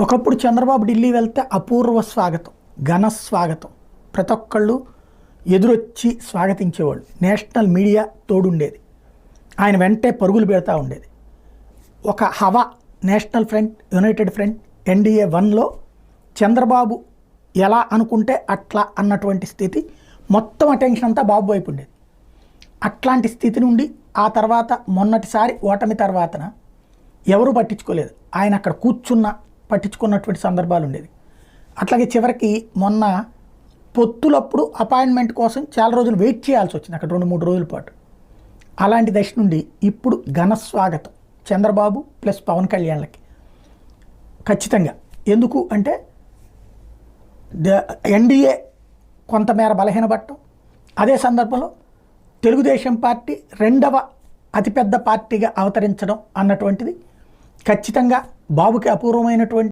ఒకప్పుడు చంద్రబాబు ఢిల్లీ వెళ్తే అపూర్వ స్వాగతం ఘన స్వాగతం. ప్రతి ఒక్కళ్ళు ఎదురొచ్చి స్వాగతించేవాళ్ళు. National media తోడుండేది. ఆయన వెంటే పరుగులు పెడతా ఉండేది. ఒక హవా national front united front NDA వన్లో చంద్రబాబు ఎలా అనుకుంటే అట్లా అన్నటువంటి స్థితి మొత్తం అటెన్షన్ అంతా బాబు వైపు ఉండేది. అట్లాంటి స్థితి నుండి ఆ తర్వాత మొన్నటిసారి ఓటమి తర్వాతన ఎవరు పట్టించుకోలేదు. ఆయన అక్కడ కూర్చున్న పట్టించుకున్నటువంటి సందర్భాలు ఉండేది అట్లాగే చివరికి మొన్న పొత్తులప్పుడు అపాయింట్మెంట్ కోసం చాలా రోజులు వెయిట్ చేయాల్సి వచ్చింది. అక్కడ రెండు మూడు రోజుల పాటు. అలాంటి దశ నుండి ఇప్పుడు ఘన స్వాగతం చంద్రబాబు ప్లస్ పవన్ కళ్యాణ్లకి. ఖచ్చితంగా. ఎందుకు అంటే ఎన్డీఏ కొంతమేర బలహీనపడటం అదే సందర్భంలో తెలుగుదేశం పార్టీ రెండవ అతిపెద్ద పార్టీగా అవతరించడం అన్నటువంటిది ఖచ్చితంగా బాబుకి అపూర్వమైనటువంటి